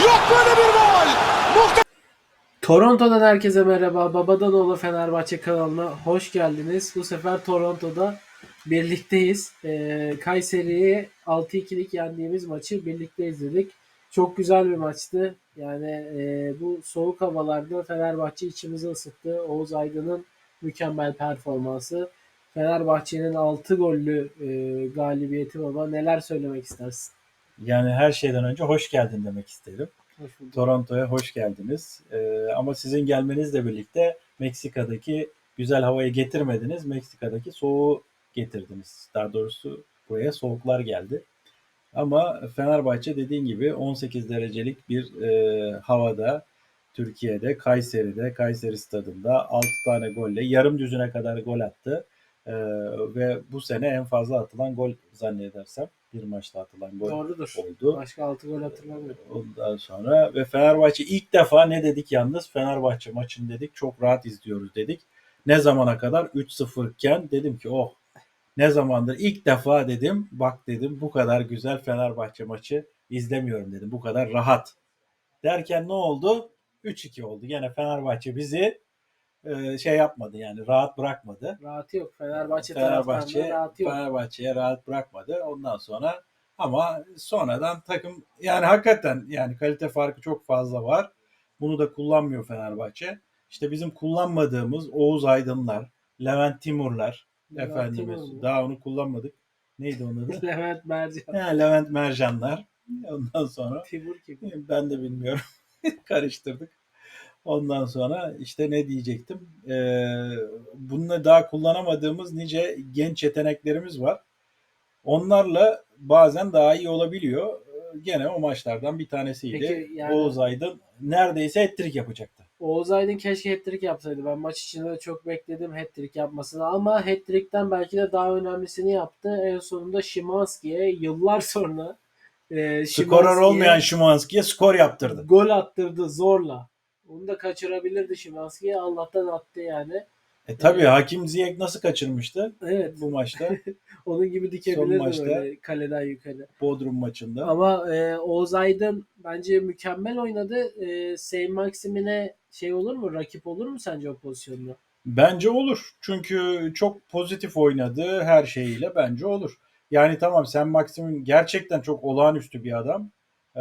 Yok böyle bir gol. Muhteşem. Toronto'dan herkese merhaba. Babadan oğlu Fenerbahçe kanalına hoş geldiniz. Bu sefer Toronto'da birlikteyiz. Ee, Kayseri'yi 6-2'lik yendiğimiz maçı birlikte izledik. Çok güzel bir maçtı. Yani e, bu soğuk havalarda Fenerbahçe içimizi ısıttı. Oğuz Aydın'ın mükemmel performansı. Fenerbahçe'nin 6 gollü e, galibiyeti baba. Neler söylemek istersin? Yani her şeyden önce hoş geldin demek isterim. Toronto'ya hoş geldiniz. Ee, ama sizin gelmenizle birlikte Meksika'daki güzel havayı getirmediniz. Meksika'daki soğuğu getirdiniz. Daha doğrusu buraya soğuklar geldi. Ama Fenerbahçe dediğin gibi 18 derecelik bir e, havada Türkiye'de, Kayseri'de, Kayseri stadında 6 tane golle yarım düzüne kadar gol attı. Ee, ve bu sene en fazla atılan gol zannedersem bir maçta atılan gol Doğrudur. oldu. Başka 6 gol hatırlamıyorum. Ondan sonra ve Fenerbahçe ilk defa ne dedik yalnız Fenerbahçe maçını dedik çok rahat izliyoruz dedik. Ne zamana kadar 3-0 iken dedim ki oh ne zamandır ilk defa dedim bak dedim bu kadar güzel Fenerbahçe maçı izlemiyorum dedim. Bu kadar rahat. Derken ne oldu? 3-2 oldu. Gene Fenerbahçe bizi e, şey yapmadı yani rahat bırakmadı. Rahatı yok. Fenerbahçe, Fenerbahçe rahatı yok. Fenerbahçe'ye rahat bırakmadı. Ondan sonra ama sonradan takım yani hakikaten yani kalite farkı çok fazla var. Bunu da kullanmıyor Fenerbahçe. İşte bizim kullanmadığımız Oğuz Aydınlar, Levent Timurlar, Levent efendimiz Timur mu? daha onu kullanmadık. Neydi onun adı? Levent Mercan. He, Levent Mercanlar. Ondan sonra Timur gibi. ben de bilmiyorum. Karıştırdık. Ondan sonra işte ne diyecektim? Ee, bununla daha kullanamadığımız nice genç yeteneklerimiz var. Onlarla bazen daha iyi olabiliyor. Ee, Gene o maçlardan bir tanesiydi. Peki, yani- Oğuz Aydın neredeyse hat-trick yapacaktı. Oğuz Aydın keşke hat-trick yapsaydı. Ben maç içinde de çok bekledim hat-trick yapmasını ama hat-trick'ten belki de daha önemlisini yaptı. En sonunda Şimanski'ye yıllar sonra e, Skorer olmayan Şimanski'ye skor yaptırdı. gol attırdı zorla. Onu da kaçırabilirdi Şimanski'ye. Allah'tan attı yani. E tabii Hakim Ziyech nasıl kaçırmıştı Evet. bu maçta? Onun gibi dikebilirdi maçta- böyle kaleden yukarı. Bodrum maçında. Ama e, Oğuz Aydın bence mükemmel oynadı. E, Saint Maximin'e şey olur mu? Rakip olur mu sence o pozisyonda? Bence olur. Çünkü çok pozitif oynadı her şeyiyle bence olur. Yani tamam sen Maxim'in gerçekten çok olağanüstü bir adam. Ee,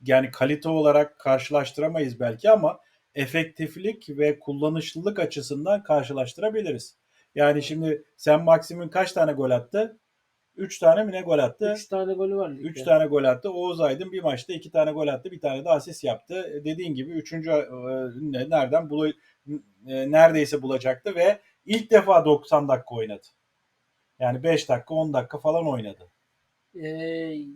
yani kalite olarak karşılaştıramayız belki ama efektiflik ve kullanışlılık açısından karşılaştırabiliriz. Yani şimdi sen Maxim'in kaç tane gol attı? 3 tane mi ne gol attı? 3 tane golü var. ligde. 3 tane gol attı. Oğuz Aydın bir maçta 2 tane gol attı. Bir tane de asist yaptı. E, Dediğin gibi 3. nereden bulu e, neredeyse bulacaktı ve ilk defa 90 dakika oynadı. Yani 5 dakika 10 dakika falan oynadı. E,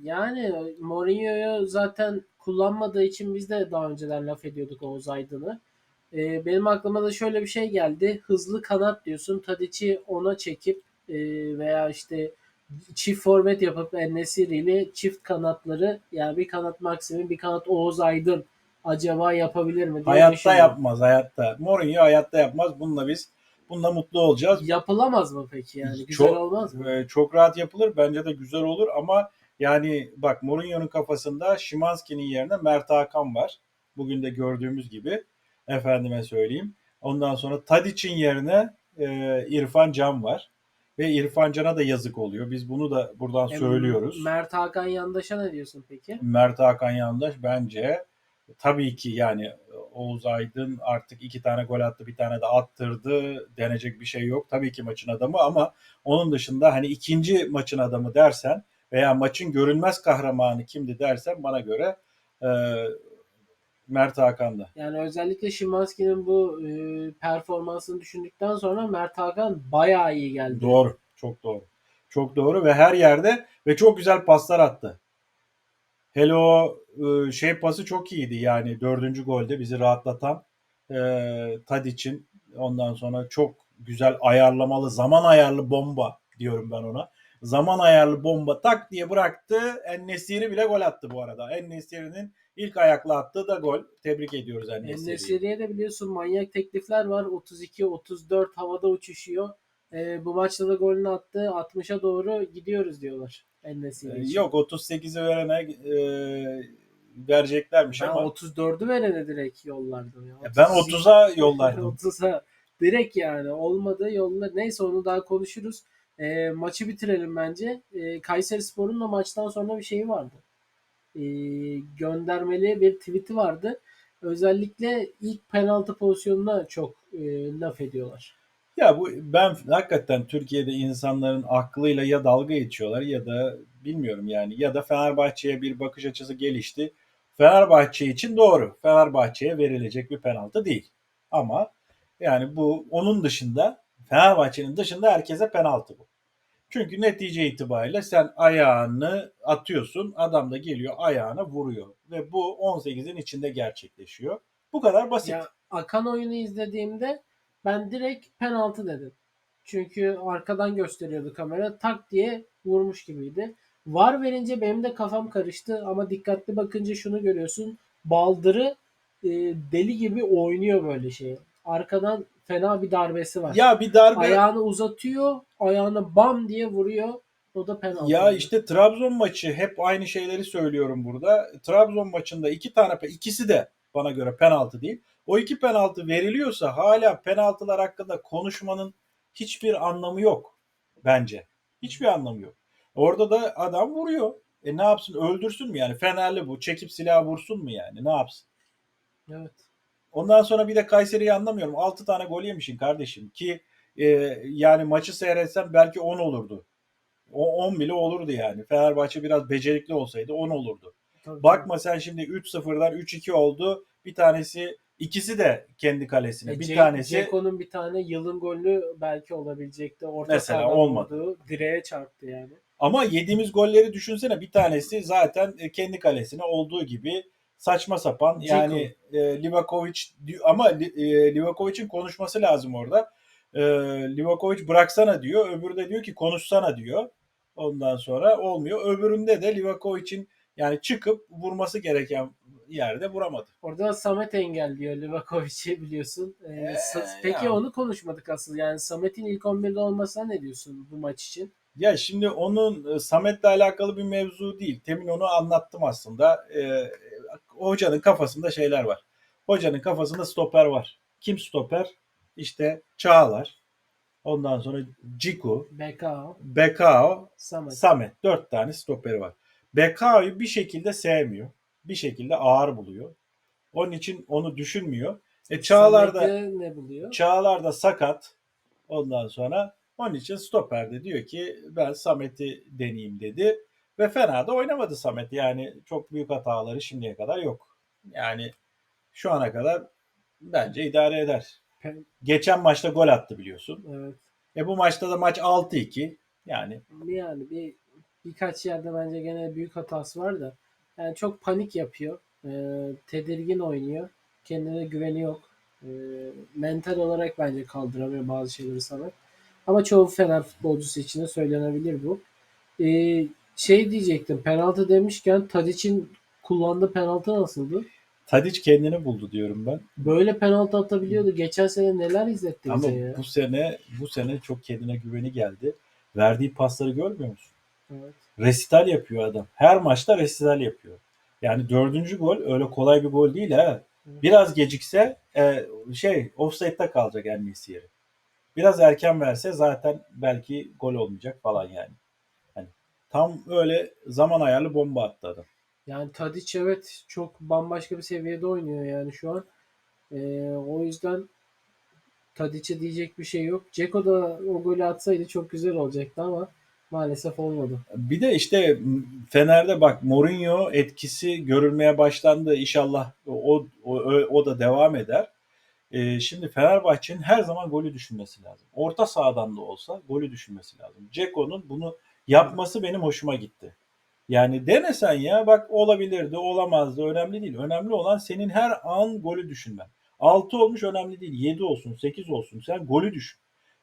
yani Mourinho'yu zaten kullanmadığı için biz de daha önceden laf ediyorduk Oğuz Aydın'ı. E, benim aklıma da şöyle bir şey geldi. Hızlı kanat diyorsun. Tadic'i ona çekip e, veya işte çift forvet yapıp Enesiri ile çift kanatları yani bir kanat Maxim'in bir kanat Oğuz Aydın acaba yapabilir mi diye Hayatta düşünüyorum. yapmaz hayatta. Mourinho hayatta yapmaz. Bununla biz bununla mutlu olacağız. Yapılamaz mı peki yani? Güzel Çok- olmaz mı? Ee, çok rahat yapılır. Bence de güzel olur ama yani bak Mourinho'nun kafasında Şimanski'nin yerine Mert Hakan var. Bugün de gördüğümüz gibi. Efendime söyleyeyim. Ondan sonra Tadic'in yerine e, İrfan Can var. Ve İrfan Can'a da yazık oluyor. Biz bunu da buradan E, söylüyoruz. Mert Hakan Yandaş'a ne diyorsun peki? Mert Hakan Yandaş bence tabii ki yani Oğuz Aydın artık iki tane gol attı bir tane de attırdı denecek bir şey yok. Tabii ki maçın adamı ama onun dışında hani ikinci maçın adamı dersen veya maçın görünmez kahramanı kimdi dersen bana göre e, Mert Hakan'dı. Yani özellikle Şimanski'nin bu e, performansını düşündükten sonra Mert Hakan bayağı iyi geldi. Doğru. Çok doğru. Çok doğru ve her yerde ve çok güzel paslar attı. Hele o e, şey pası çok iyiydi yani dördüncü golde bizi rahatlatan e, Tadic'in ondan sonra çok güzel ayarlamalı zaman ayarlı bomba diyorum ben ona. Zaman ayarlı bomba tak diye bıraktı. En-Nesyri bile gol attı bu arada. En-Nesyri'nin ilk ayakla attığı da gol. Tebrik ediyoruz En-Nesyri'yi. Nesiri'ye de biliyorsun manyak teklifler var. 32-34 havada uçuşuyor. E, bu maçta da golünü attı. 60'a doğru gidiyoruz diyorlar. Ee, En-Nesyri için. Yok 38'i verene e, vereceklermiş Ben ama 34'ü verene direkt yollardım ya. Ya ben 30 30'a yollardım. 30'a direkt yani olmadı yollar. Neyse onu daha konuşuruz. Ee, maçı bitirelim bence. Ee, Kayseri Spor'un da maçtan sonra bir şeyi vardı. Ee, göndermeli bir tweet'i vardı. Özellikle ilk penaltı pozisyonuna çok e, laf ediyorlar. Ya bu ben hakikaten Türkiye'de insanların aklıyla ya dalga geçiyorlar ya da bilmiyorum yani ya da Fenerbahçe'ye bir bakış açısı gelişti. Fenerbahçe için doğru. Fenerbahçe'ye verilecek bir penaltı değil. Ama yani bu onun dışında Fenerbahçe'nin dışında herkese penaltı bu. Çünkü netice itibariyle sen ayağını atıyorsun, adam da geliyor ayağına vuruyor ve bu 18'in içinde gerçekleşiyor. Bu kadar basit. Ya akan oyunu izlediğimde ben direkt penaltı dedim. Çünkü arkadan gösteriyordu kamera. Tak diye vurmuş gibiydi. Var verince benim de kafam karıştı ama dikkatli bakınca şunu görüyorsun. Baldırı e, deli gibi oynuyor böyle şey. Arkadan fena bir darbesi var. Ya bir darbe Ayağını uzatıyor, ayağını bam diye vuruyor. O da penaltı. Ya işte Trabzon maçı hep aynı şeyleri söylüyorum burada. Trabzon maçında iki tane ikisi de bana göre penaltı değil. O iki penaltı veriliyorsa hala penaltılar hakkında konuşmanın hiçbir anlamı yok bence. Hiçbir anlamı yok. Orada da adam vuruyor. E ne yapsın öldürsün mü yani? Fenerli bu. Çekip silah vursun mu yani? Ne yapsın? Evet. Ondan sonra bir de Kayseri'yi anlamıyorum. 6 tane gol yemişsin kardeşim ki e, yani maçı seyretsem belki 10 olurdu. O 10 bile olurdu yani. Fenerbahçe biraz becerikli olsaydı 10 olurdu. Tabii. Bakma sen şimdi 3-0'dan 3-2 oldu. Bir tanesi ikisi de kendi kalesine. E, bir Ce- tanesi Ceko'nun bir tane yılın golü belki olabilecekti. Orta Mesela sahadan olmadı. vurdu, Direğe çarptı yani. ama yediğimiz golleri düşünsene bir tanesi zaten e, kendi kalesine olduğu gibi saçma sapan Dzeko. yani e, Livakovic di- ama e, Livakovic'in konuşması lazım orada. E, Livakovic bıraksana diyor. Öbürü de diyor ki konuşsana diyor. Ondan sonra olmuyor. Öbüründe de Livakovic'in yani çıkıp vurması gereken yerde vuramadı. Orada da Samet engelliyor Livakovic'i biliyorsun. Ee, Ee, Peki ya. onu konuşmadık asıl. Yani Samet'in ilk 11'de olmasına ne diyorsun bu maç için? Ya şimdi onun e, Samet'le alakalı bir mevzu değil. Temin onu anlattım aslında. Ee, hocanın kafasında şeyler var. Hocanın kafasında stoper var. Kim stoper? İşte Çağlar. Ondan sonra Ciku, BKO, Bekao, Samet. Samet. Dört tane stoperi var. Bekao'yu bir şekilde sevmiyor. Bir şekilde ağır buluyor. Onun için onu düşünmüyor. E Çağlar da Samet'te ne buluyor? Çağlar da sakat. Ondan sonra onun için stoper de diyor ki ben Samet'i deneyeyim dedi. Ve fena da oynamadı Samet. Yani çok büyük hataları şimdiye kadar yok. Yani şu ana kadar bence idare eder. Geçen maçta gol attı biliyorsun. Evet. E bu maçta da maç 6-2. Yani Yani bir birkaç yerde bence gene büyük hatası var da. Yani çok panik yapıyor. Ee, tedirgin oynuyor. Kendine güveni yok. Ee, mental olarak bence kaldıramıyor bazı şeyleri Samet. Ama çoğu Fener futbolcusu için de söylenebilir bu. Ee, şey diyecektim. Penaltı demişken Tadic'in kullandığı penaltı nasıldı? Tadic kendini buldu diyorum ben. Böyle penaltı atabiliyordu. Geçen sene neler izletti Ama bize ya. bu sene bu sene çok kendine güveni geldi. Verdiği pasları görmüyor musun? Evet. Resital yapıyor adam. Her maçta resital yapıyor. Yani dördüncü gol öyle kolay bir gol değil ha. Biraz gecikse e, şey offside'da kalacak Enes'i yeri. Biraz erken verse zaten belki gol olmayacak falan yani. Hani tam öyle zaman ayarlı bomba attı adam. Yani Tadic evet çok bambaşka bir seviyede oynuyor yani şu an. Ee, o yüzden Tadic'e diyecek bir şey yok. Ceko da o golü atsaydı çok güzel olacaktı ama maalesef olmadı. Bir de işte Fener'de bak Mourinho etkisi görülmeye başlandı. İnşallah o, o, o da devam eder. Ee, şimdi Fenerbahçe'nin her zaman golü düşünmesi lazım. Orta sahadan da olsa golü düşünmesi lazım. Ceko'nun bunu yapması benim hoşuma gitti. Yani denesen ya bak olabilirdi, olamazdı. Önemli değil. Önemli olan senin her an golü düşünmen. 6 olmuş önemli değil. 7 olsun, 8 olsun. Sen golü düşün.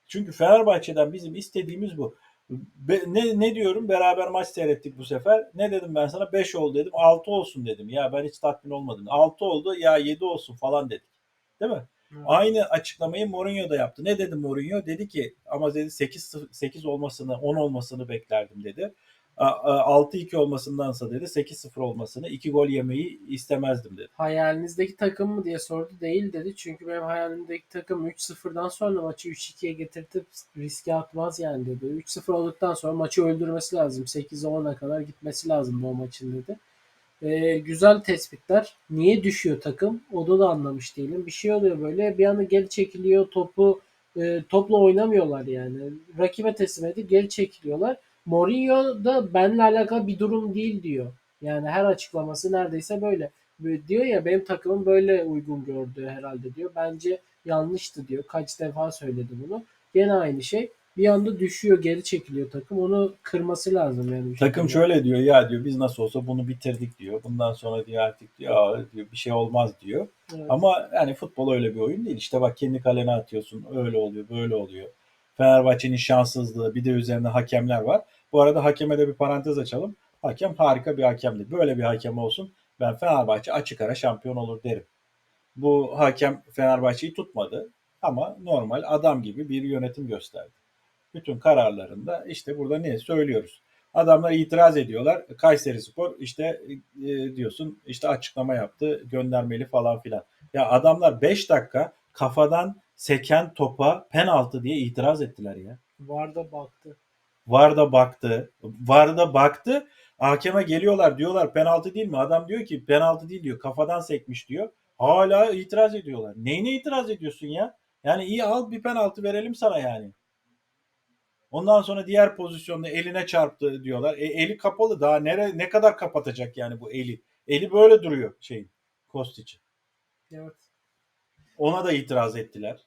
Çünkü Fenerbahçe'den bizim istediğimiz bu. Be- ne, ne diyorum? Beraber maç seyrettik bu sefer. Ne dedim ben sana? 5 oldu dedim. 6 olsun dedim. Ya ben hiç tatmin olmadım. 6 oldu ya 7 olsun falan dedik. Değil mi? Aynı açıklamayı Mourinho da yaptı. Ne dedi Mourinho? Dedi ki ama dedi 8 8 olmasını, 10 olmasını beklerdim dedi. A- a- 6-2 olmasındansa dedi 8-0 olmasını 2 gol yemeyi istemezdim dedi. Hayalinizdeki takım mı diye sordu. Değil dedi. Çünkü benim hayalimdeki takım 3-0'dan sonra maçı 3-2'ye getirtip riske atmaz yani dedi. 3-0 olduktan sonra maçı öldürmesi lazım. 8'e 10'a kadar gitmesi lazım bu maçın dedi. Ee, güzel tespitler. Niye düşüyor takım? Onu da anlamış değilim. Bir şey oluyor böyle. Bir anda geri çekiliyor. Topu e, topla oynamıyorlar yani. Rakibe teslim edip geri çekiliyorlar. Mourinho da benimle alakalı bir durum değil diyor. Yani her açıklaması neredeyse böyle. Böyle diyor ya benim takımım böyle uygun gördü herhalde diyor. Bence yanlıştı diyor. Kaç defa söyledi bunu. Gene aynı şey. Bir anda düşüyor, geri çekiliyor takım. Onu kırması lazım yani. bir Takım şekilde. şöyle diyor ya diyor biz nasıl olsa bunu bitirdik diyor. Bundan sonra diyor artık diyor, diyor bir şey olmaz diyor. Evet. Ama yani futbol öyle bir oyun değil. İşte bak kendi kalene atıyorsun. Öyle oluyor, böyle oluyor. Fenerbahçe'nin şanssızlığı bir de üzerinde hakemler var. Bu arada hakeme de bir parantez açalım. Hakem harika bir hakemdi. Böyle bir hakem olsun. Ben Fenerbahçe açık ara şampiyon olur derim. Bu hakem Fenerbahçe'yi tutmadı ama normal adam gibi bir yönetim gösterdi. Bütün kararlarında işte burada ne söylüyoruz. Adamlar itiraz ediyorlar. Kayseri Spor işte e, diyorsun işte açıklama yaptı göndermeli falan filan. Ya adamlar 5 dakika kafadan seken topa penaltı diye itiraz ettiler ya. Var da baktı. Var da baktı. Var da baktı. Hakeme geliyorlar diyorlar penaltı değil mi? Adam diyor ki penaltı değil diyor. Kafadan sekmiş diyor. Hala itiraz ediyorlar. Neyine itiraz ediyorsun ya? Yani iyi al bir penaltı verelim sana yani. Ondan sonra diğer pozisyonda eline çarptı diyorlar. E, eli kapalı daha nere ne kadar kapatacak yani bu eli? Eli böyle duruyor şeyin Kostic'in. Evet. Ona da itiraz ettiler.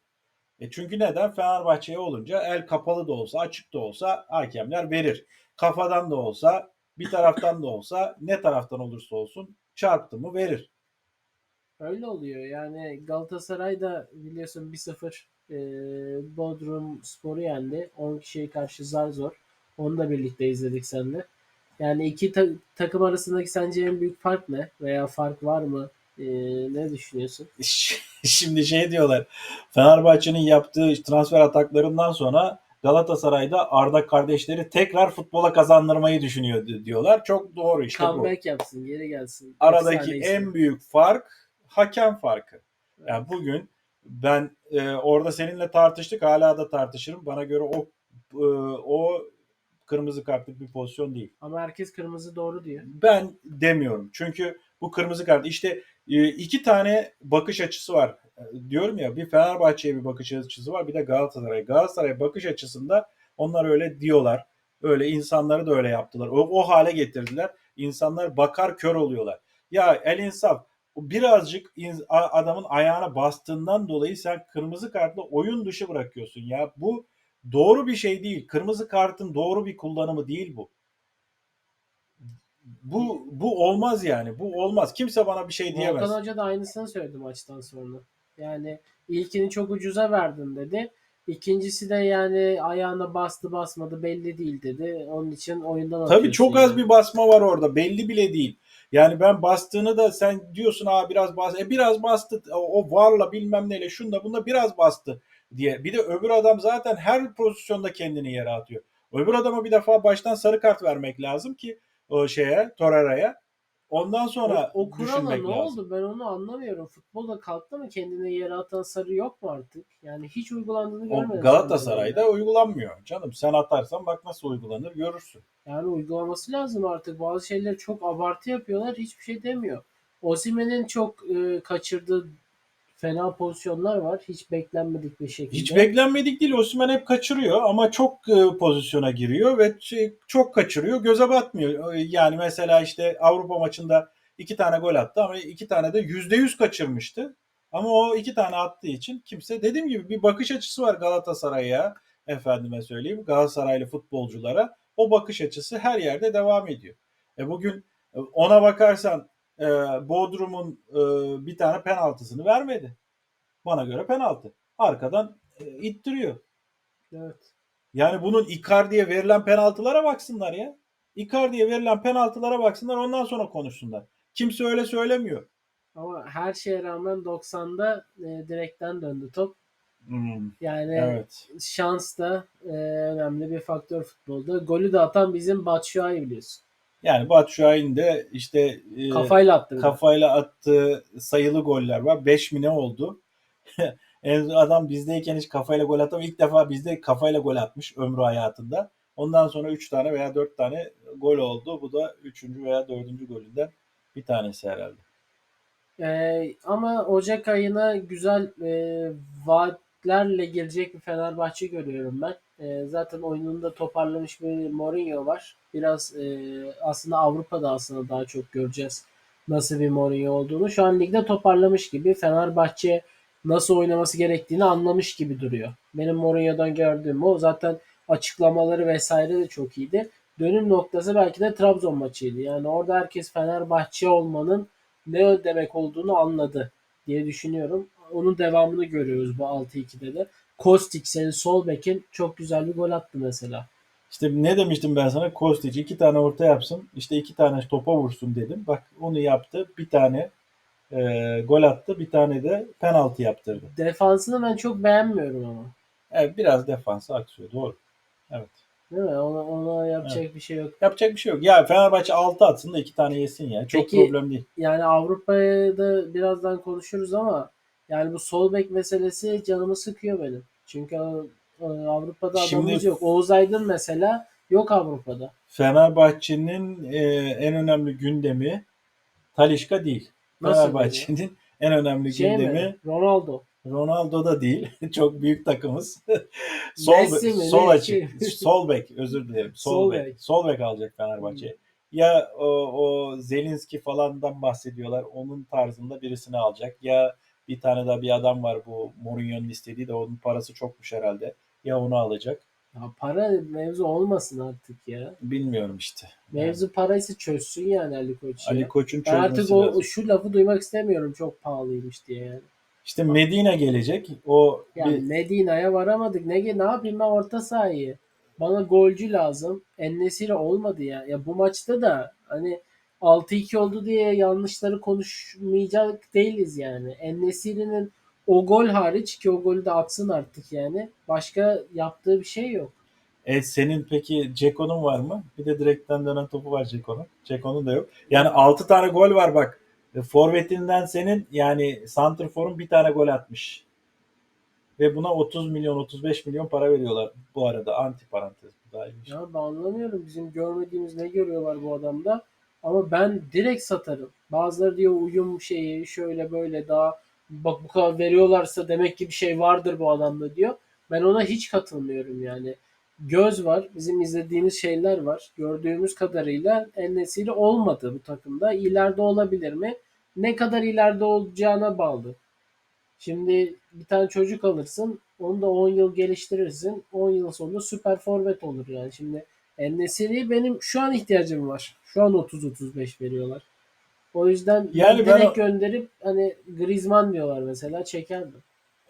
E çünkü neden? Fenerbahçe'ye olunca el kapalı da olsa, açık da olsa hakemler verir. Kafadan da olsa, bir taraftan da olsa, ne taraftan olursa olsun çarptı mı verir. Öyle oluyor. Yani Galatasaray da biliyorsun 1-0 e, Bodrum Spor'u yendi. 10 kişiye karşı zar zor. Onu da birlikte izledik seninle. Yani iki ta- takım arasındaki sence en büyük fark ne? Veya fark var mı? E, ne düşünüyorsun? Şimdi şey diyorlar. Fenerbahçe'nin yaptığı transfer ataklarından sonra Galatasaray'da Arda kardeşleri tekrar futbola kazandırmayı düşünüyor di- diyorlar. Çok doğru işte bu. Comeback yapsın, geri gelsin. Aradaki Efsane en büyük fark hakem farkı. Yani bugün ben e, orada seninle tartıştık hala da tartışırım. Bana göre o e, o kırmızı kartlık bir pozisyon değil. Ama herkes kırmızı doğru diyor. Ben demiyorum. Çünkü bu kırmızı kart işte iki tane bakış açısı var. E, Diyorum ya bir Fenerbahçe'ye bir bakış açısı var bir de Galatasaray. Galatasaray bakış açısında onlar öyle diyorlar. Öyle insanları da öyle yaptılar. O, o hale getirdiler. İnsanlar bakar kör oluyorlar. Ya el insaf birazcık adamın ayağına bastığından dolayı sen kırmızı kartla oyun dışı bırakıyorsun ya. Bu doğru bir şey değil. Kırmızı kartın doğru bir kullanımı değil bu. Bu bu olmaz yani. Bu olmaz. Kimse bana bir şey diyemez. Volkan Hoca da aynısını söyledi maçtan sonra. Yani ilkini çok ucuza verdin dedi. İkincisi de yani ayağına bastı basmadı belli değil dedi. Onun için oyundan Tabii çok az yani. bir basma var orada. Belli bile değil. Yani ben bastığını da sen diyorsun ha biraz bas. E biraz bastı. O, o varla bilmem neyle şunda bunda biraz bastı diye. Bir de öbür adam zaten her pozisyonda kendini yere atıyor. Öbür adama bir defa baştan sarı kart vermek lazım ki o şeye Torreira'ya. Ondan sonra o, o kurala ne lazım. oldu ben onu anlamıyorum. Futbolda kalktı mı kendine yere atan sarı yok mu artık? Yani hiç uygulandığını O görmedim. Galatasaray'da uygulanmıyor. Canım sen atarsan bak nasıl uygulanır görürsün. Yani uygulaması lazım artık. Bazı şeyleri çok abartı yapıyorlar. Hiçbir şey demiyor. Osimhen'in çok e, kaçırdığı fena pozisyonlar var. Hiç beklenmedik bir şekilde. Hiç beklenmedik değil. Osimhen hep kaçırıyor ama çok e, pozisyona giriyor ve şey, çok kaçırıyor. Göze batmıyor. E, Yani mesela işte Avrupa maçında iki tane gol attı ama iki tane de yüzde yüz kaçırmıştı. Ama o iki tane attığı için kimse dediğim gibi bir bakış açısı var Galatasaray'a efendime söyleyeyim Galatasaraylı futbolculara. O bakış açısı her yerde devam ediyor. E bugün e, ona bakarsan e, Bodrum'un e, bir tane penaltısını vermedi. Bana göre penaltı. Arkadan e, ittiriyor. Evet. Yani bunun Icardi'ye verilen penaltılara baksınlar ya. Icardi'ye verilen penaltılara baksınlar ondan sonra konuşsunlar. Kimse öyle söylemiyor. Ama her şeye rağmen 90'da e, direkten döndü top. Hmm, Yani evet. şans da e, önemli bir faktör futbolda. Golü de atan bizim Batshuayi biliyorsun. Yani Batu Şahin de işte e, Kafayla attı. kafayla attığı sayılı goller var. 5 mi ne oldu? En- Adam bizdeyken hiç kafayla gol atamıyor. İlk defa bizde kafayla gol atmış ömrü hayatında. Ondan sonra 3 tane veya 4 tane gol oldu. Bu da 3. veya 4. golünden bir tanesi herhalde. Ee, ama Ocak ayına güzel e, vaatlerle gelecek bir Fenerbahçe görüyorum ben. E, zaten oyununda toparlamış bir Mourinho var. Biraz e, aslında Avrupa'da aslında daha çok göreceğiz nasıl bir Mourinho olduğunu. Şu an ligde toparlamış gibi Fenerbahçe nasıl oynaması gerektiğini anlamış gibi duruyor. Benim Mourinho'dan gördüğüm o. Zaten açıklamaları vesaire de çok iyiydi. Dönüm noktası belki de Trabzon maçıydı. Yani orada herkes Fenerbahçe olmanın ne demek olduğunu anladı diye düşünüyorum. Onun devamını görüyoruz bu 6-2'de de. Kostic senin sol bekin çok güzel bir gol attı mesela. İşte ne demiştim ben sana? Kostić iki tane orta yapsın. işte iki tane topa vursun dedim. Bak onu yaptı. Bir tane e, gol attı. Bir tane de penaltı yaptırdı. Defansını ben çok beğenmiyorum ama. Evet biraz defansı aksıyor. Doğru. Evet. Değil mi? Ona, ona yapacak bir şey yok. Yapacak bir şey yok. Ya Fenerbahçe 6 atsın da 2 tane yesin ya. Çok Peki- problem değil. Yani Avrupa'ya da birazdan konuşuruz ama yani bu sol bek meselesi canımı sıkıyor benim. Çünkü Avrupa'da Şimdi- adamımız yok. Oğuz Aydın mesela yok Avrupa'da. Fenerbahçe'nin e, en önemli gündemi Talişka değil. Fenerbahçe'nin en önemli Şey gündemi mi? Ronaldo. Ronaldo da değil. Çok büyük takımız. sol Messi mi? sol açık. sol bek özür dilerim. Sol, Sol bek. bek. Hmm. Sol bek alacak Fenerbahçe. Ya o, o Zelinski falandan bahsediyorlar. Onun tarzında birisini alacak. Ya bir tane daha bir adam var bu Mourinho'nun istediği de onun parası çokmuş herhalde. Ya onu alacak. Ya para mevzu olmasın artık ya. Bilmiyorum işte. Mevzu paraysa çözsün yani Ali Koç ya. Ali Koç'un ben artık çözmesi o, lazım. şu lafı duymak istemiyorum çok pahalıymış diye yani. İşte Medina gelecek. O Yani bir- Medina'ya varamadık. Ne, ne yapayım ben orta sahayı? Bana golcü lazım. Ennesiri olmadı ya. Ya bu maçta da hani 6-2 oldu diye yanlışları konuşmayacak değiliz yani. Ennesiri'nin o gol hariç ki o golü de atsın artık yani. Başka yaptığı bir şey yok. E senin peki Ceko'nun var mı? Bir de direkten dönen topu var Ceko'nun. Ceko'nun da yok. Yani 6 tane gol var bak. E, Forvetinden senin yani Santrfor'un bir tane gol atmış. Ve buna 30 milyon 35 milyon para veriyorlar bu arada anti parantez. Bu da. Ya ben anlamıyorum. Bizim görmediğimiz ne görüyorlar bu adamda. Ama ben direkt satarım. Bazıları diyor uyum şeyi şöyle böyle daha bak bu kadar veriyorlarsa demek ki bir şey vardır bu adamda diyor. Ben ona hiç katılmıyorum yani. Göz var. Bizim izlediğimiz şeyler var. Gördüğümüz kadarıyla Enesiri olmadı bu takımda. İleride olabilir mi? Ne kadar ileride olacağına bağlı. Şimdi bir tane çocuk alırsın. Onu da 10 yıl geliştirirsin. 10 yıl sonra süper forvet olur yani. Şimdi Enesiri benim şu an ihtiyacım var. Şu an 30-35 veriyorlar. O yüzden Yani ben ben direkt o- gönderip hani Griezmann diyorlar mesela çekerdim.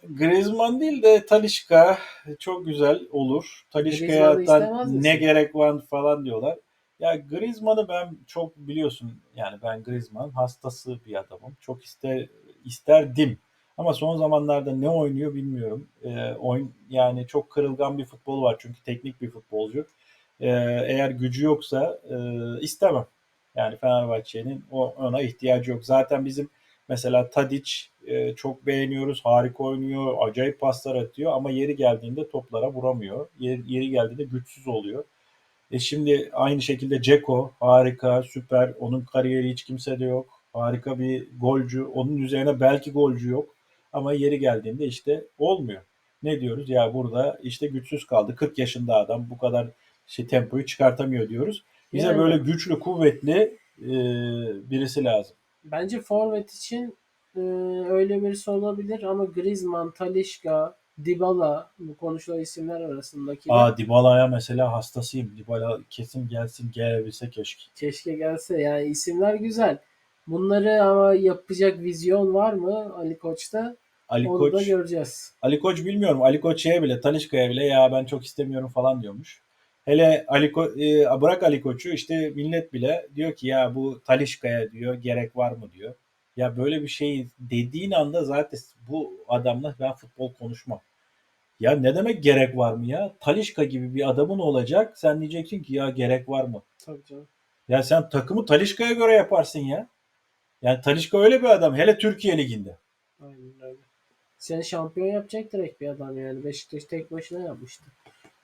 Griezmann değil de Talişka çok güzel olur. Talişka'ya hatta ne gerek var falan diyorlar. Ya Griezmann'ı ben çok biliyorsun yani ben Griezmann hastası bir adamım. Çok ister isterdim. Ama son zamanlarda ne oynuyor bilmiyorum. Ee, oyun yani çok kırılgan bir futbol var çünkü teknik bir futbolcu. Ee, eğer gücü yoksa e, istemem. Yani Fenerbahçe'nin o ona ihtiyacı yok. Zaten bizim mesela Tadic e, çok beğeniyoruz. Harika oynuyor. Acayip paslar atıyor ama yeri geldiğinde toplara vuramıyor. Yeri, yeri geldiğinde güçsüz oluyor. E şimdi aynı şekilde Ceko harika, süper. Onun kariyeri hiç kimsede yok. Harika bir golcü. Onun üzerine belki golcü yok. Ama yeri geldiğinde işte olmuyor. Ne diyoruz? Ya burada işte güçsüz kaldı. 40 yaşında adam bu kadar şey tempoyu çıkartamıyor diyoruz. Bize Yani- böyle güçlü, kuvvetli e, birisi lazım. Bence forvet için e, öyle birisi olabilir ama Griezmann, Talisca, Dybala bu konuşulan isimler arasındaki Aa Dybala'ya mesela hastasıyım. Dybala kesin gelsin gelebilse keşke. keşke gelse. Yani isimler güzel. Bunları ama yapacak vizyon var mı Ali Koç'ta? Ali Onu da Koç göreceğiz. Ali Koç bilmiyorum. Ali Koç şeye bile Talişka'ya bile ya ben çok istemiyorum falan diyormuş. Hele Ali Ko- e, bırak Ali Koç'u işte millet bile diyor ki ya bu Talişka'ya diyor gerek var mı diyor. Ya böyle bir şey dediğin anda zaten bu adamla ben futbol konuşmam. Ya ne demek gerek var mı ya? Talişka gibi bir adamın olacak. Sen diyeceksin ki ya gerek var mı? Tabii canım. Ya sen takımı Talişka'ya göre yaparsın ya. Yani Talişka öyle bir adam. Hele Türkiye Ligi'nde. Aynen öyle. Seni şampiyon yapacak direkt bir adam yani. Beşiktaş tek başına yapmıştı.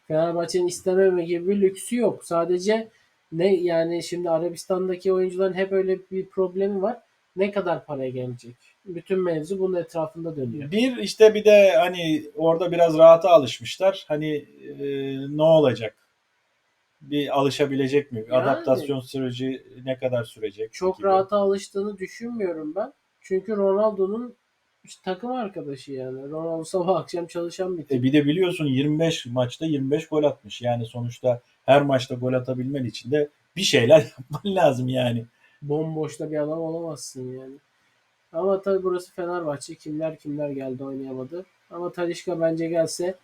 Fenerbahçe'nin istememe gibi bir lüksü yok. Sadece ne yani şimdi Arabistan'daki oyuncuların hep öyle bir problemi var. Ne kadar paraya gelecek? Bütün mevzu bunun etrafında dönüyor. Bir işte bir de hani orada biraz rahata alışmışlar. Hani e, ne olacak? Bir alışabilecek mi? Yani- Adaptasyon süreci ne kadar sürecek? Çok gibi. rahata alıştığını düşünmüyorum ben. Çünkü Ronaldo'nun işte takım arkadaşı yani. Ronaldo sabah akşam çalışan bir E tip. bir de biliyorsun 25 maçta 25 gol atmış. Yani sonuçta her maçta gol atabilmen için de bir şeyler yapman lazım yani. Bomboşta bir adam olamazsın yani. Ama tabii burası Fenerbahçe. Kimler kimler geldi oynayamadı. Ama Talişka bence gelse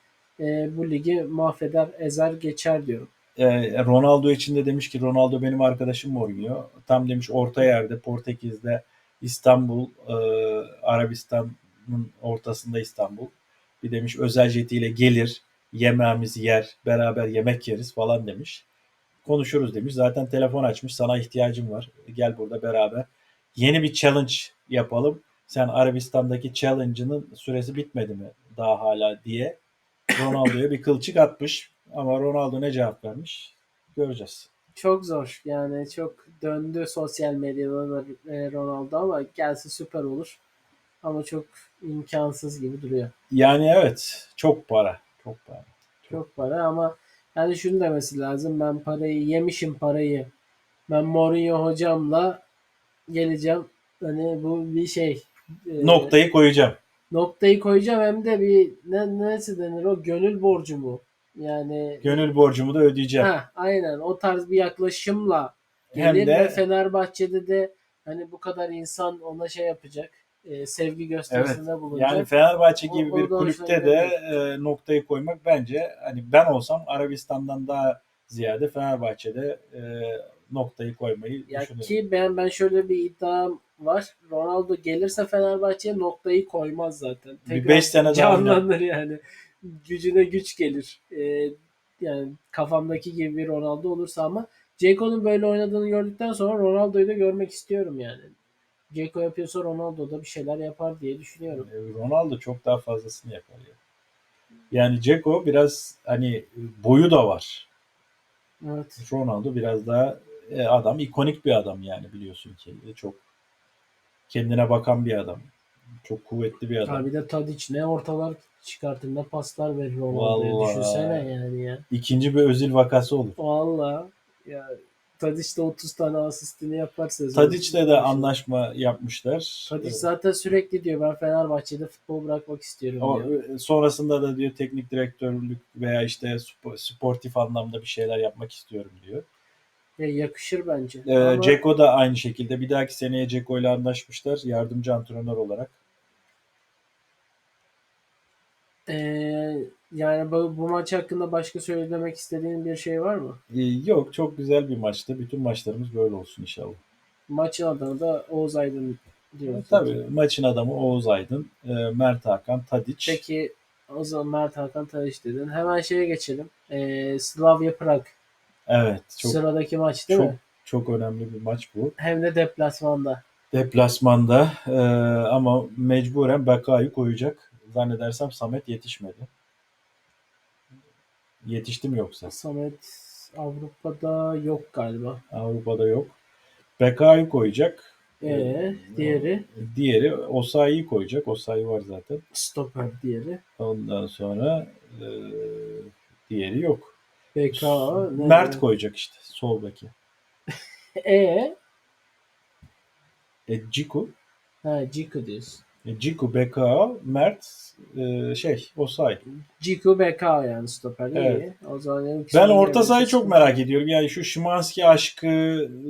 e, bu ligi mahveder, ezer, geçer diyorum. E, Ronaldo için de demiş ki Ronaldo benim arkadaşım Mourinho. Tam demiş orta yerde Portekiz'de İstanbul, e, Arabistan'ın ortasında İstanbul. Bir demiş özel jetiyle gelir, yemeğimizi yer, beraber yemek yeriz falan demiş. Konuşuruz demiş. Zaten telefon açmış. Sana ihtiyacım var. Gel burada beraber. Yeni bir challenge yapalım. Sen Arabistan'daki challenge'ının süresi bitmedi mi daha hala diye Ronaldo'ya bir kılçık atmış. Ama Ronaldo ne cevap vermiş? Göreceğiz. Çok zor. Yani çok döndü sosyal medyada da e, Ronaldo ama gelse süper olur. Ama çok imkansız gibi duruyor. Yani evet çok para. Çok para. Çok para ama yani şunu demesi lazım. Ben parayı yemişim parayı. Ben Mourinho hocamla geleceğim. Hani bu bir şey. e, Noktayı koyacağım. noktayı koyacağım hem de bir ne nasıl denir o gönül borcu mu? Yani Gönül borcumu da ödeyeceğim. ha, aynen o tarz bir yaklaşımla Hem gelir de- ve Fenerbahçe'de de hani bu kadar insan ona şey yapacak. e, sevgi gösterisinde bulunacak. Yani Fenerbahçe O- gibi bir oradan kulüpte de e, noktayı koymak bence hani ben olsam Arabistan'dan daha ziyade Fenerbahçe'de e, noktayı koymayı Ya düşünürüm. ki ben ben şöyle bir iddiam var. Ronaldo gelirse Fenerbahçe'ye noktayı koymaz zaten. Bir beş sene daha canlanır yani. Gücüne güç gelir. Ee, yani kafamdaki gibi bir Ronaldo olursa ama Ceko'nun böyle oynadığını gördükten sonra Ronaldo'yu da görmek istiyorum yani. Ceko yapıyorsa Ronaldo da bir şeyler yapar diye düşünüyorum. E, Ronaldo çok daha fazlasını yapar ya. Yani Ceko biraz hani boyu da var. Evet. Ronaldo biraz daha e, adam ikonik bir adam yani biliyorsun ki E, çok kendine bakan bir adam. Çok kuvvetli bir adam. Abi de Tadic ne ortalar çıkartır ne paslar verir Ronaldo'ya düşünsene yani ya. İkinci bir Özil vakası olur. Valla ya Tadic de 30 tane asistini yapar sezon. Tadic'le de anlaşma yapmışlar. Tadic zaten sürekli diyor ben Fenerbahçe'de futbol bırakmak istiyorum O, diyor. e, sonrasında da diyor teknik direktörlük veya işte spo- sportif anlamda bir şeyler yapmak istiyorum diyor. Ya yakışır bence. Ee, Ama, Ceko da aynı şekilde. Bir dahaki seneye Ceko ile anlaşmışlar yardımcı antrenör olarak. E, yani bu, bu maç hakkında başka söylemek istediğin bir şey var mı? Ee, yok çok güzel bir maçtı. Bütün maçlarımız böyle olsun inşallah. Maçın adını da Oğuz Aydın diyoruz. Tabii maçın adamı Oğuz Aydın, e, Mert Hakan, Tadic. Peki o zaman Mert Hakan Tadic dedin. Hemen şeye geçelim. E, Slavia Prag. Evet çok Sıradaki maç değil çok mi? çok önemli bir maç bu. Hem de deplasmanda. Deplasmanda e, ama mecburen Bakay'ı koyacak. Zannedersem Samet yetişmedi. Yetişti mi yoksa? Samet Avrupa'da yok galiba. Avrupa'da yok. Bakay'ı koyacak. Ee, diğeri Diğeri Osayi'yi koyacak. Osayi var zaten. stoper diğeri. Ondan sonra e, diğeri yok. BK. ne? Mert koyacak işte sol beki. E, E, Ciku. ha Ciku diyorsun. E, Ciku, Beka, Mert, e, şey Osayi. Ciku BK yani stoper. İyi. Evet. O zaman yani Ben orta sahayı çok merak ediyorum. Yani şu Şimanski aşkı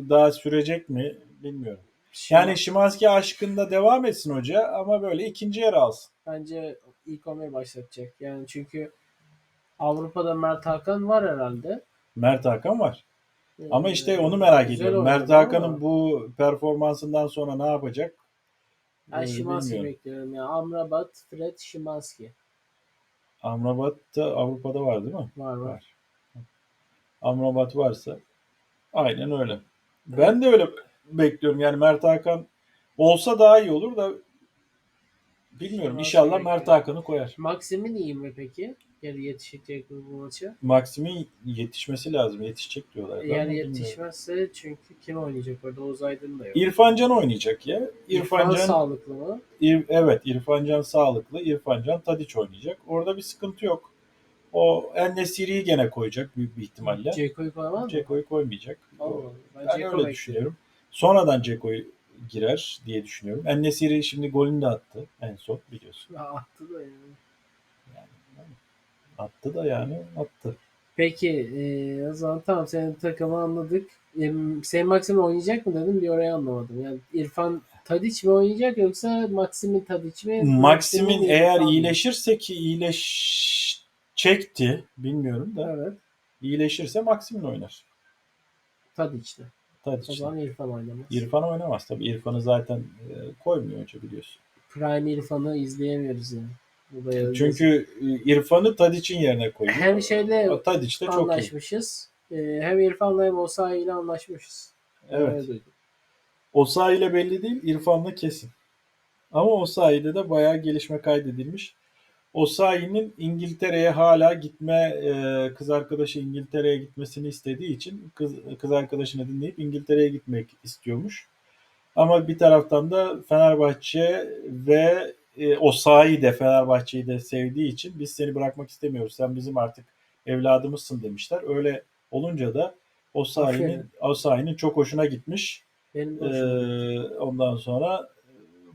daha sürecek mi bilmiyorum. Şimdi Yani Şimanski aşkında devam etsin hoca ama böyle ikinci yer alsın. bence ilk 11 başlatacak. Yani çünkü Avrupa'da Mert Hakan var herhalde. Mert Hakan var. Ee, Ama işte onu merak güzel ediyorum. Mert Hakan'ın bu performansından sonra ne yapacak? Ben Şimanski bilmiyorum. bekliyorum ya. Amrabat, Fred, Şimanski. Amrabat da Avrupa'da var değil mi? Var var. Var. Amrabat varsa aynen öyle. Ben de öyle bekliyorum. Yani Mert Hakan olsa daha iyi olur da bilmiyorum. İnşallah. Mert Hakan'ı koyar. Maxim'in iyi mi peki? Yani yetişecek mi bu maça? Maksim'in yetişmesi lazım. Yetişecek diyorlar. Ben de Yani bilmiyorum. yetişmezse çünkü kim oynayacak orada? Oğuz Aydın da yok. İrfan Can oynayacak ya. İrfan İrfan Can sağlıklı mı? İr- evet İrfan Can sağlıklı. İrfan Can Tadiç oynayacak. Orada bir sıkıntı yok. O En-Nesyri'yi gene koyacak büyük bir ihtimalle. Ceko'yu koyamaz mı? Ceko'yu koymayacak. Allah Allah. Ben, Ben Ceko öyle bekliyorum. düşünüyorum. Sonradan Ceko'yu girer diye düşünüyorum. En-Nesyri şimdi golünü de attı en son biliyorsun. Ya attı da yani. Attı da yani attı. Peki eee, o zaman tamam senin takımı anladık. Em, Senin Maxim oynayacak mı dedim bir oraya anlamadım. Yani İrfan Tadiç mi oynayacak yoksa Maxim'in Tadiç mi? Maksim'in eğer İrfan mı? iyileşirse ki iyileşecekti bilmiyorum da Evet. iyileşirse Maksim'in oynar. Tadiç'te. O Tadiç'le. zaman İrfan oynamaz. İrfan oynamaz tabii. İrfan'ı zaten e, koymuyor önce biliyorsun. Prime İrfan'ı izleyemiyoruz yani. Bu. Çünkü e, İrfan'ı Tadiç'in yerine koyuyor. hem şeyle O Tadiç de çok iyi. anlaşmışız. Eee, hem İrfan'la hem Osayi ile anlaşmışız. Evet. Osayi ile belli değil, İrfan'la kesin. Ama Osayi'de de bayağı gelişme kaydedilmiş. Osayi'nin İngiltere'ye hala gitme, e, kız arkadaşı İngiltere'ye gitmesini istediği için kız, kız arkadaşını dinleyip İngiltere'ye gitmek istiyormuş. Ama bir taraftan da Fenerbahçe ve e, Osayi de Fenerbahçe'yi de sevdiği için biz seni bırakmak istemiyoruz. Sen bizim artık evladımızsın demişler. Öyle olunca da Osayi'nin. Osayi'nin çok hoşuna gitmiş. Benim Ee, ondan sonra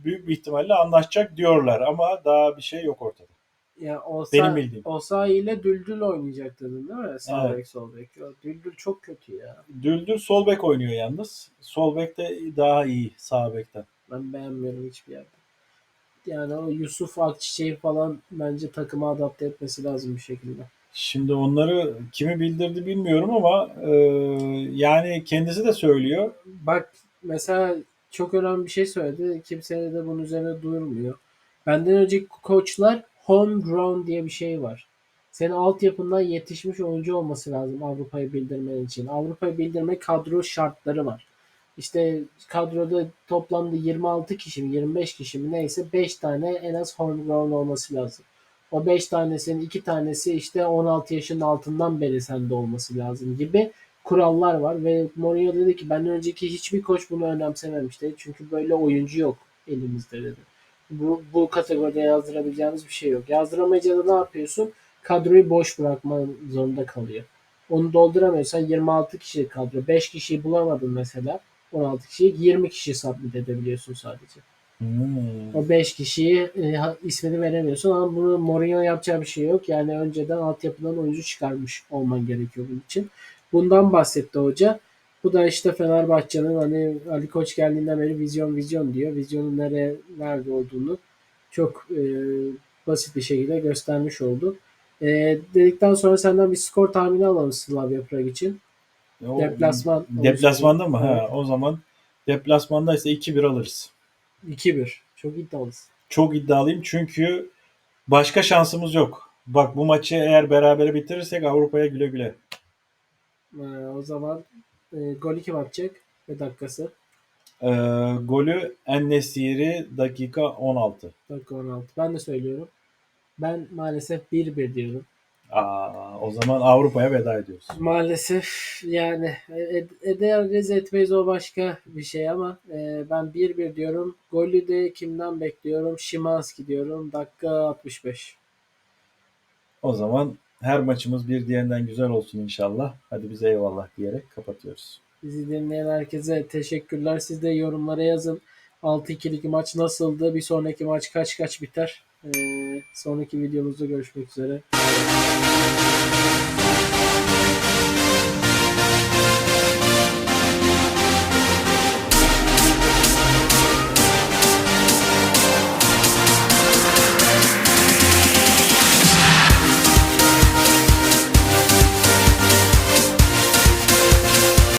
büyük bir ihtimalle anlaşacak diyorlar ama daha bir şey yok ortada. Ya Osa, Benim bildiğim. Osayi ile Düldül oynayacak dedin değil mi? Sağ Evet. bek sol bek. Düldül çok kötü ya. Düldül sol bek oynuyor yalnız. Sol bek de daha iyi sağ bekten. Ben beğenmiyorum hiçbir yerde. Yani o Yusuf Akçiçek'i falan bence takıma adapte etmesi lazım bir şekilde. Şimdi onları kimi bildirdi bilmiyorum ama e, yani kendisi de söylüyor. Bak mesela çok önemli bir şey söyledi. Kimse de bunun üzerine duyurmuyor. Benden önceki koçlar homegrown diye bir şey var. Senin altyapından yetişmiş oyuncu olması lazım Avrupa'yı bildirmen için. Avrupa'yı bildirme kadro şartları var. İşte kadroda toplamda 26 kişi mi 25 kişi mi neyse 5 tane en az homegrown olması lazım. O 5 tanesinin 2 tanesi işte 16 yaşın altından beri sende olması lazım gibi kurallar var ve Mourinho dedi ki benden önceki hiçbir koç bunu önemsememiş dedi. Çünkü böyle oyuncu yok elimizde dedi. Bu, bu kategoride yazdırabileceğimiz bir şey yok. Yazdıramayınca da ne yapıyorsun? Kadroyu boş bırakman zorunda kalıyor. Onu dolduramıyorsan 26 kişilik kadro. 5 kişiyi bulamadın mesela. 16 kişiyi 20 kişi submit edebiliyorsun sadece. Hmm. O 5 kişiyi e, ismini veremiyorsun ama bunu Mourinho yapacağı bir şey yok. Yani önceden altyapıdan oyuncu çıkarmış olman gerekiyor bunun için. Bundan bahsetti hoca. Bu da işte Fenerbahçe'nin hani Ali Koç geldiğinden beri vizyon vizyon diyor. Vizyonun nereye nerede olduğunu çok e, basit bir şekilde göstermiş oldu. E, dedikten sonra senden bir skor tahmini alalım Slavia Prag için. O- Deplasman. Deplasmanda mı? Evet. Ha, o zaman deplasmanda ise 2-1 alırız. 2-1. Çok iddialısın. Çok iddialıyım çünkü başka şansımız yok. Bak bu maçı eğer berabere bitirirsek Avrupa'ya güle güle. E, o zaman e, golü kim atacak? Ve dakikası. Ee, golü En-Nesyri dakika 16. Dakika 16. Ben de söylüyorum. Ben maalesef 1-1 diyorum. Aa, o zaman Avrupa'ya veda ediyoruz. Maalesef yani ed- ederiz etmeyiz o başka bir şey ama e, ben 1-1 diyorum. Golü de kimden bekliyorum? Şimanski diyorum. Dakika 65. O zaman her maçımız bir diğerinden güzel olsun inşallah. Hadi bize eyvallah diyerek kapatıyoruz. Bizi dinleyen herkese teşekkürler. Siz de yorumlara yazın. 6-2'lik maç nasıldı? Bir sonraki maç kaç kaç biter? E, sonraki videomuzda görüşmek üzere.